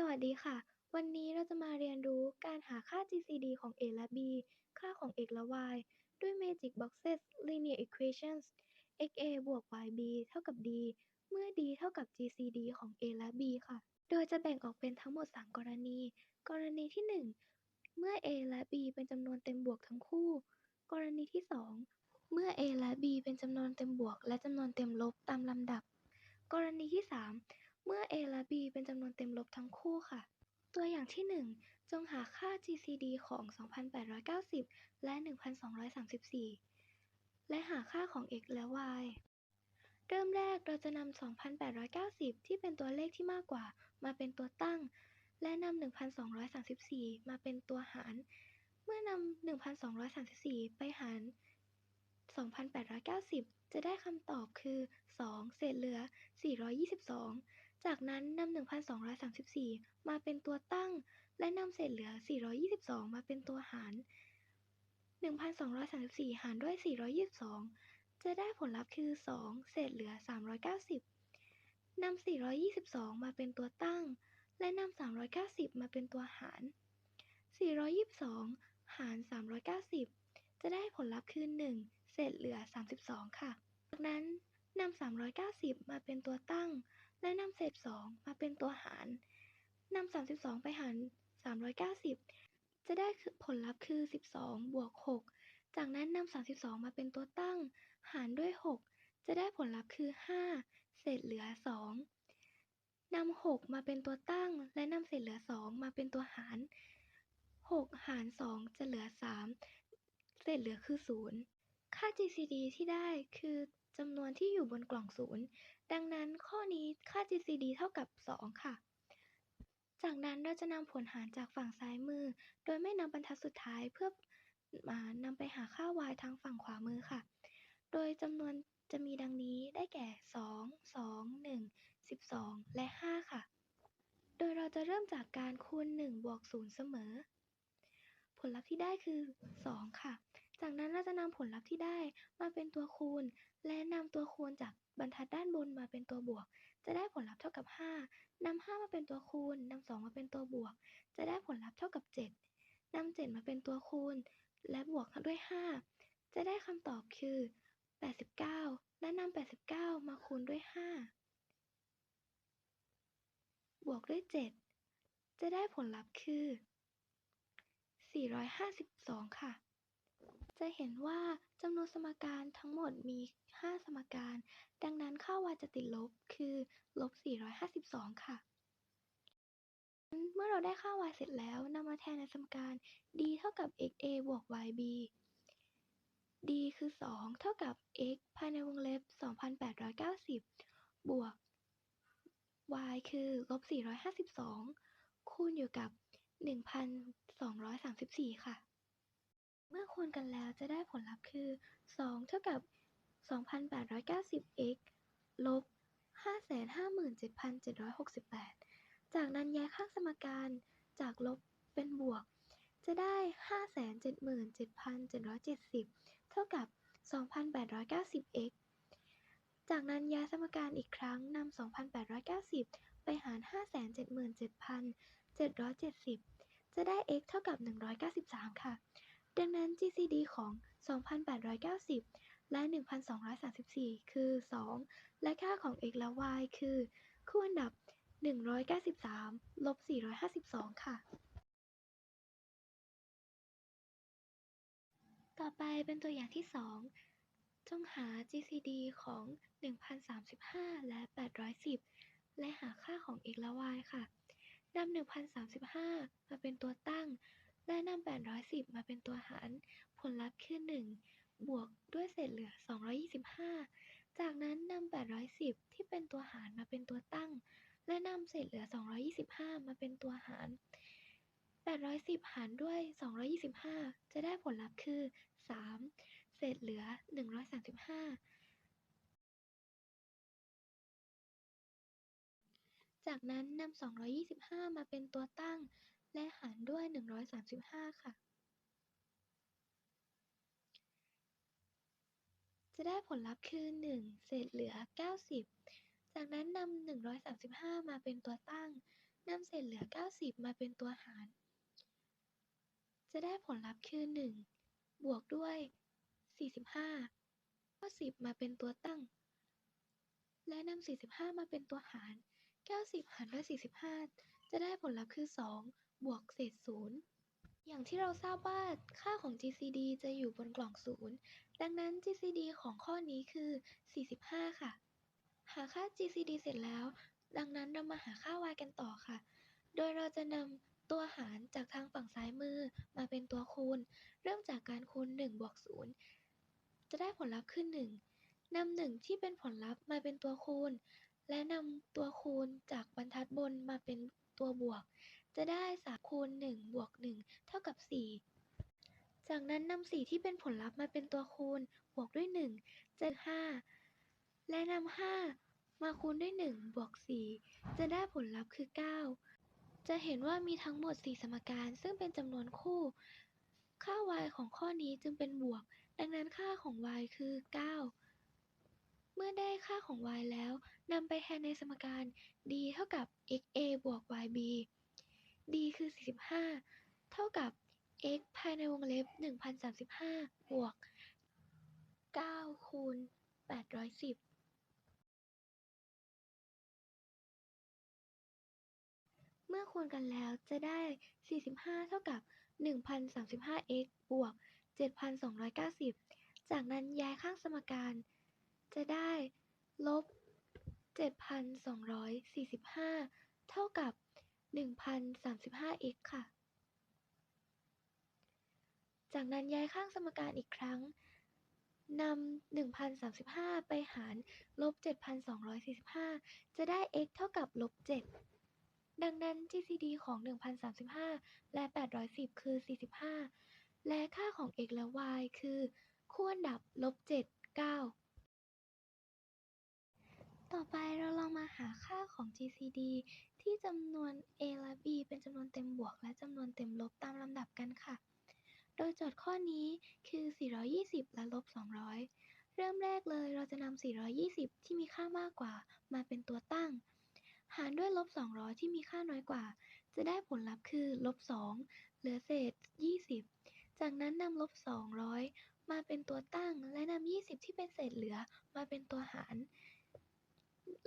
สวัสดีค่ะ วันนี้เราจะมาเรียนรู้การหาค่า GCD ของ a และ b ค่าของ x และ y ด้วย Magic Boxes Linear Equations xa บวก yb เท่ากับ d เมื่อ d เท่ากับ GCD ของ a และ b ค่ะ โดยจะแบ่งออกเป็นทั้งหมด 3 กรณี กรณีที่ 1 เมื่อ a และ b เป็นจำนวนเต็มบวกทั้งคู่ กรณีที่ 2 เมื่อ a และ b เป็นจำนวนเต็มบวก และจำนวนเต็มลบตามลำดับ กรณีที่ 3 เมื่อ a และ b เป็นจำนวนเต็มลบทั้งคู่ค่ะ ตัวอย่างที่ 1 จงหาค่า GCD ของ 2,890 และ 1,234 และหาค่าของ x และ y เริ่มแรกเราจะนำ 2,890 ที่เป็นตัวเลขที่มากกว่า มาเป็นตัวตั้ง และนำ 1,234 มาเป็นตัวหาร เมื่อนำ 1,234 ไปหาร 2,890 จะได้คำตอบคือ 2 เศษเหลือ 422 จากนั้นนำ 1,234 มาเป็นตัวตั้ง และนำเศษเหลือ 422 มาเป็นตัวหาร 1,234 หารด้วย 422 จะได้ผลลัพธ์คือ 2 เศษเหลือ 390 นำ 422 มาเป็นตัวตั้ง และนำ 390 มาเป็นตัวหาร 422 หาร 390 จะได้ผลลัพธ์คือ 1 เศษเหลือ 32 ค่ะ จากนั้นนำ 390 มาเป็นตัวตั้ง และนำเศษ2มาเป็นตัวหารนำ32ไปหาร390จะได้ผลลัพธ์คือ12บวก6จากนั้นนำ32มาเป็นตัวตั้ง หารด้วย6จะได้ผลลัพธ์คือ5เศษเหลือ2นำ6มาเป็นตัวตั้ง และนำเศษเหลือ2มาเป็นตัวหาร6หาร2จะเหลือ3เศษเหลือคือ0ค่า GCD ที่ได้คือจำนวนที่อยู่บนกล่อง0 ดังนั้นข้อนี้ค่า GCD เท่ากับ 2 ค่ะ จากนั้นเราจะนำผลหารจากฝั่งซ้ายมือ โดยไม่นับรรทัดสุดท้ายเพื่อานำไปหาค่า y ทางฝั่งขวามือค่ะ โดยจำนวนจะมีดังนี้ได้แก่ 2 2 1 12 และ 5 ค่ะ โดยเราจะเริ่มจากการคูณ 1 บวก 0 เสมอ ผลลัพธ์ที่ได้คือ 2 ค่ะ จากนั้นเราจะนำผลลัพธ์ที่ได้มาเป็นตัวคูณ และนำตัวคูณจาก บรรทัดด้านบนมาเป็นตัวบวก จะได้ผลลัพธ์เท่ากับ 5นำ5มาเป็นตัวคูณนำ2มาเป็นตัวบวก จะได้ผลลัพธ์เท่ากับ 7นำ7มาเป็นตัวคูณ และบวกด้วย 5 จะได้คำตอบคือ 89 และนำ89 มาคูณด้วย 5 บวกด้วย 7 จะได้ผลลัพธ์คือ 452 ค่ะ จะเห็นว่าจำนวนสมการทั้งหมดมี 5 สมการ ดังนั้นค่า y จะติดลบคือลบ 452 ค่ะ เมื่อเราได้ค่า y เสร็จแล้วนำมาแทนในสมการ d เท่ากับ xa บวก yb d คือ 2 เท่ากับ x ภายในวงเล็บ 2,890 บวก y คือลบ 452 คูณอยู่กับ 1,234 ค่ะ เมื่อคูณกันแล้วจะได้ผลลัพธ์คือ 2 เท่ากับ 2,890x ลบ 557,768 จากนั้นย้ายข้างสมการจากลบเป็นบวก จะได้ 577,770 เท่ากับ 2,890x จากนั้นย้ายสมการอีกครั้งนำ 2,890 ไปหาร 577,770 จะได้ x เท่ากับ 193 ค่ะ ดังนั้น GCD ของ 2,890 และ 1,234 คือ 2 และค่าของ x และ y คือ คู่อันดับ 193 ลบ 452 ค่ะ ต่อไปเป็นตัวอย่างที่ 2 จงหา GCD ของ 1,035 และ 810 และหาค่าของ x และ y ค่ะนำ1,035 มาเป็นตัวตั้ง และนำ 810 มาเป็นตัวหาร ผลลัพธ์คือ 1 บวกด้วยเศษเหลือ 225 จากนั้นนำ 810 ที่เป็นตัวหารมาเป็นตัวตั้ง และนำเศษเหลือ 225 มาเป็นตัวหาร 810 หารด้วย 225 จะได้ผลลัพธ์คือ 3 เศษเหลือ 135จากนั้นนำ 225 มาเป็นตัวตั้ง และหารด้วย 135 ค่ะ จะได้ผลลัพธ์คือ 1 เศษเหลือ 90 จากนั้นนำ135 มาเป็นตัวตั้งนำเศษเหลือ 90 มาเป็นตัวหาร จะได้ผลลัพธ์คือ 1 บวกด้วย 45 90 มาเป็นตัวตั้ง และนำ45 มาเป็นตัวหาร 90 หารด้วย 45 จะได้ผลลัพธ์คือ 2 บวกเศษ0อย่างที่เราทราบว่าค่าของ GCD จะอยู่บนกล่อง0ดังนั้น GCD ของข้อนี้คือ 45 ค่ะ หาค่า GCD เสร็จแล้ว ดังนั้นเรามาหาค่า y กันต่อค่ะ โดยเราจะนำตัวหารจากทางฝั่งซ้ายมือมาเป็นตัวคูณ เริ่มจากการคูณ1บวก0จะได้ผลลัพธ์คือ1นำ1ที่เป็นผลลัพธ์มาเป็นตัวคูณ และนำตัวคูณจากบรรทัดบนมาเป็นตัวบวก จะได้3คูณ1บวก1เท่ากับ 4 จากนั้นนำ4ที่เป็นผลลัพธ์มาเป็นตัวคูณบวกด้วย 1 จะ5และนำ5มาคูณด้วย 1 บวก 4 จะได้ผลลัพธ์คือ 9 จะเห็นว่ามีทั้งหมด 4 สมการซึ่งเป็นจำนวนคู่ ค่า y ของข้อนี้จึงเป็นบวก ดังนั้นค่าของ y คือ 9เมื่อได้ค่าของ y แล้วนำไปแทนในสมการ d เท่ากับ xa บวก yb d คือ 45 เท่ากับ x ภายในวงเล็บ 1035 บวก 9 คูณ 810เมื่อคูณกันแล้วจะได้ 45 เท่ากับ 1035x บวก 7,290 จากนั้นย้ายข้างสมการ จะได้ลบ 7,245 เท่ากับ 1,035x ค่ะ จากนั้นย้ายข้างสมการอีกครั้งนำ1,035ไปหารลบ7,245จะได้ x เท่ากับลบ7ดังนั้น GCD ของ 1,035 และ 810 คือ 45 และค่าของ x และ y คือคู่อันดับลบ7 9 ต่อไปเราลองมาห CD ที่จำนวน a และ b เป็นจำนวนเต็มบวก และจำนวนเต็มลบตามลำดับกันค่ะ โดยโจทย์ข้อนี้คือ 420 และลบ 200 เริ่มแรกเลยเราจะนำ 420 ที่มีค่ามากกว่ามาเป็นตัวตั้ง หารด้วยลบ 200 ที่มีค่าน้อยกว่า จะได้ผลลัพธ์คือลบ 2 เหลือเศษ 20 จากนั้นนำลบ 200 มาเป็นตัวตั้งและนำ 20 ที่เป็นเศษเหลือมาเป็นตัวหาร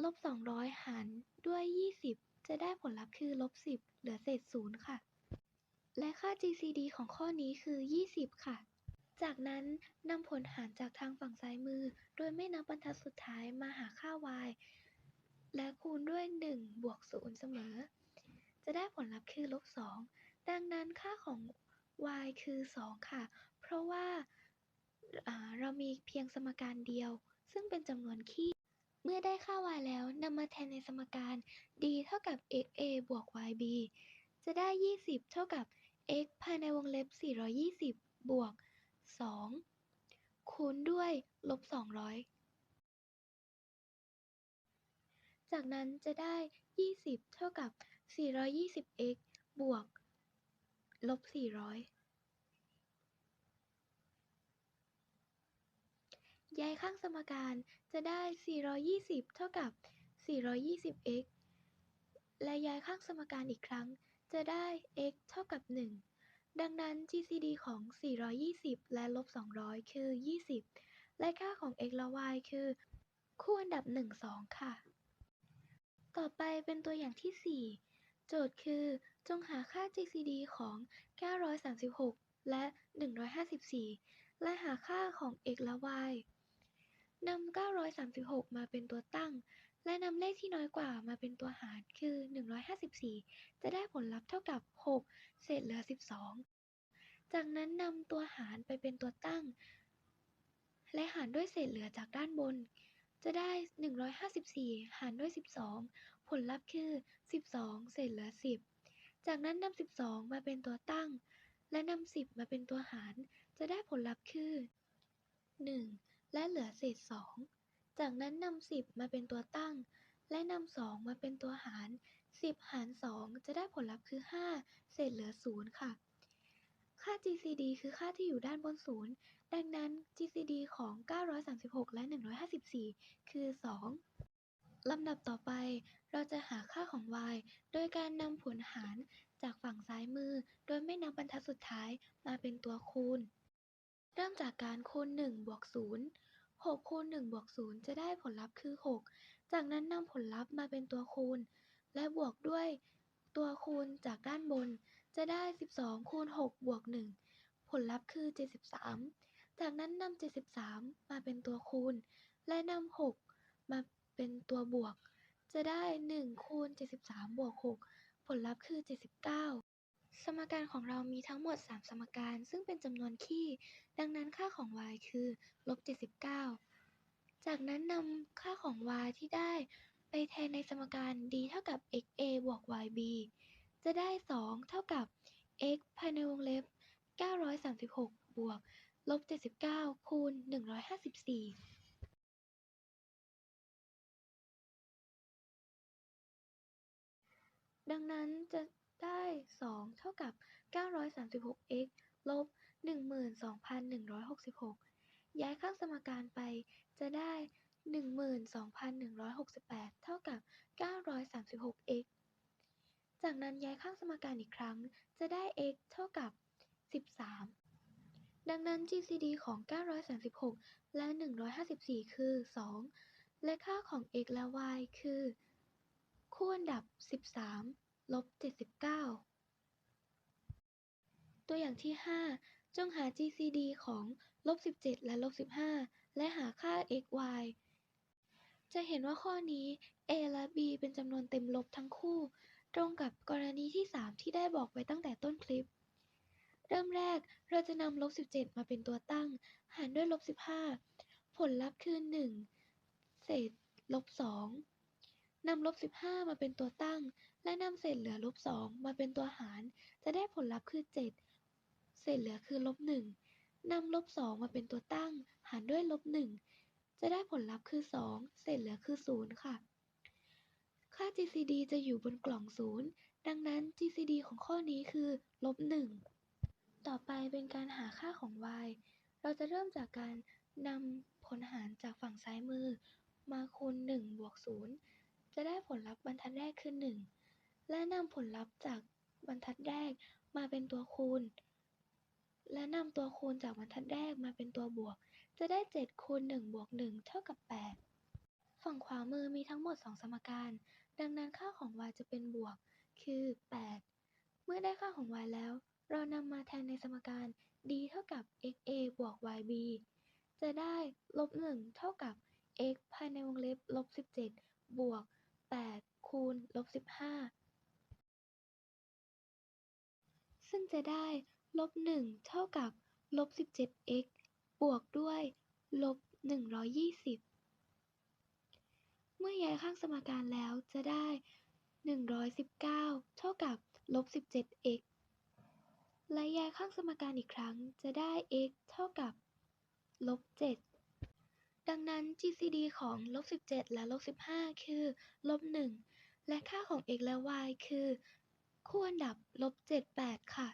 ลบ200หารด้วย20จะได้ผลลัพธ์คือลบ10เหลือเศษ0ค่ะ และค่า GCD ของข้อนี้คือ 20 ค่ะ จากนั้นนำผลหารจากทางฝั่งซ้ายมือ โดยไม่นับบรรทัดสุดท้ายมาหาค่า y และคูณด้วย 1 บวก 0 เสมอ จะได้ผลลัพธ์คือลบ 2 ดังนั้นค่าของ y คือ 2 ค่ะ เพราะว่าอ่าเรามีเพียงสมการเดียว ซึ่งเป็นจำนวนคี่ เมื่อได้ค่า y แล้วนำมาแทนในสมการ d เท่ากับ xa บวก yb จะได้ 20 เท่ากับ x ภายในวงเล็บ 420 บวก 2 คูณด้วยลบ 200 จากนั้นจะได้ 20 เท่ากับ 420x บวก ลบ 400 ย้ายข้างสมการจะได้ 420 เท่ากับ 420x และย้ายข้างสมการอีกครั้งจะได้ x เท่ากับ 1 ดังนั้น GCD ของ 420 และลบ 200 คือ 20 และค่าของ x และ y คือ คู่อันดับ 1 2 ค่ะ ต่อไปเป็นตัวอย่างที่ 4 โจทย์คือ จงหาค่า GCD ของ 936 และ 154 และหาค่าของ x และ y นำ936 มาเป็นตัวตั้ง และนำเลขที่น้อยกว่ามาเป็นตัวหาร คือ 154 จะได้ผลลัพธ์เท่ากับ 6 เศษเหลือ 12 จากนั้นนำตัวหารไปเป็นตัวตั้ง และหารด้วยเศษเหลือจากด้านบน จะได้ 154 หารด้วย 12 ผลลัพธ์คือ 12 เศษเหลือ 10 จากนั้นนำ12 มาเป็นตัวตั้ง และนำ10 มาเป็นตัวหาร จะได้ผลลัพธ์คือ 1 และเหลือเศษ2จากนั้นนำ10มาเป็นตัวตั้ง และนำ2มาเป็นตัวหาร10หาร2จะได้ผลลัพธ์คือ5เศษเหลือ0ค่ะ ค่า GCD คือค่าที่อยู่ด้านบน0ดังนั้น GCD ของ 936 และ 154 คือ 2 ลำดับต่อไปเราจะหาค่าของ y โดยการนำผลหารจากฝั่งซ้ายมือ โดยไม่นับบรรทัดสุดท้ายมาเป็นตัวคูณ เริ่มจากการคูณ 1 บวก 0 6คูณ1บวก0จะได้ผลลัพธ์คือ6จากนั้นนำผลลัพธ์มาเป็นตัวคูณ และบวกด้วยตัวคูณจากด้านบน จะได้12คูณ6บวก1ผลลัพธ์คือ73จากนั้นนำ73มาเป็นตัวคูณ และนำ6มาเป็นตัวบวก จะได้1คูณ73บวก6ผลลัพธ์คือ79ส สมการของเรามีทั้งหมด 3 สมการซึ่งเป็นจำนวนคี่ ดังนั้นค่าของ y คือลบ79 จากนั้นนำค่าของ y ที่ได้ไปแทนในสมการ d เท่ากับ xa บวก yb จะได้ 2 เท่ากับ x ภายในวงเล็บ 936 บวกลบ79 คูณ 154ดังนั้นจะได้ากับ 936x ลบ 12,166 ย้ายข้างสมการไปจะได้ 12,168 เท่ากับ 936x จากนั้นย้ายข้างสมการอีกครั้งจะได้ x เท่ากับ 13 ดังนั้น GCD ของ 936 และ 154 คือ 2 และค่าของ x และ y คือ คู่อันดับ 13 ลบ 79 ตัวอย่างที่ 5 จงหา GCD ของลบ17 และลบ15 และหาค่า x y จะเห็นว่าข้อนี้ a และ b เป็นจำนวนเต็มลบทั้งคู่ ตรงกับกรณีที่ 3 ที่ได้บอกไว้ตั้งแต่ต้นคลิป เริ่มแรกเราจะนำลบ17 มาเป็นตัวตั้ง หารด้วยลบ15 ผลลัพธ์คือ 1 เศษลบ2นำลบ15 มาเป็นตัวตั้ง และนำเศษเหลือลบ2มาเป็นตัวหาร จะได้ผลลัพธ์คือ 7 เศษเหลือคือลบ1นำลบ2มาเป็นตัวตั้ง หารด้วยลบ1จะได้ผลลัพธ์คือ 2 เศษเหลือคือ 0 ค่ะ ค่า GCD จะอยู่บนกล่อง 0 ดังนั้น GCD ของข้อนี้คือลบ1ต่อไปเป็นการหาค่าของ y เราจะเริ่มจากการนำผลหารจากฝั่งซ้ายมือ มาคูณ1บวก0จะได้ผลลัพธ์บรรทัดแรกคือ 1 และนำผลลัพธ์จากบรรทัดแรกมาเป็นตัวคูณ และนำตัวคูณจากบรรทัดแรกมาเป็นตัวบวก จะได้ 7 คูณ 1 บวก 1 เท่ากับ 8 ฝั่งขวามือมีทั้งหมด 2 สมการ ดังนั้นค่าของ y จะเป็นบวก คือ 8 เมื่อได้ค่าของ y แล้ว เรานำมาแทนในสมการ d เท่ากับ xa บวก yb จะได้ลบ 1 เท่ากับ x ภายในวงเล็บลบ 17 บวก 8 คูณลบ 15 ซึ่งจะได้ ลบ1เท่ากับลบ 17x บวกด้วยลบ120เมื่อย้ายข้างสมการแล้วจะได้119เท่ากับลบ 17x และย้ายข้างสมการอีกครั้งจะได้ x เท่ากับลบ7ดังนั้น GCD ของลบ17 และลบ15 คือลบ1และค่าของ x และ y คือ คู่อันดับลบ7 8 ค่ะ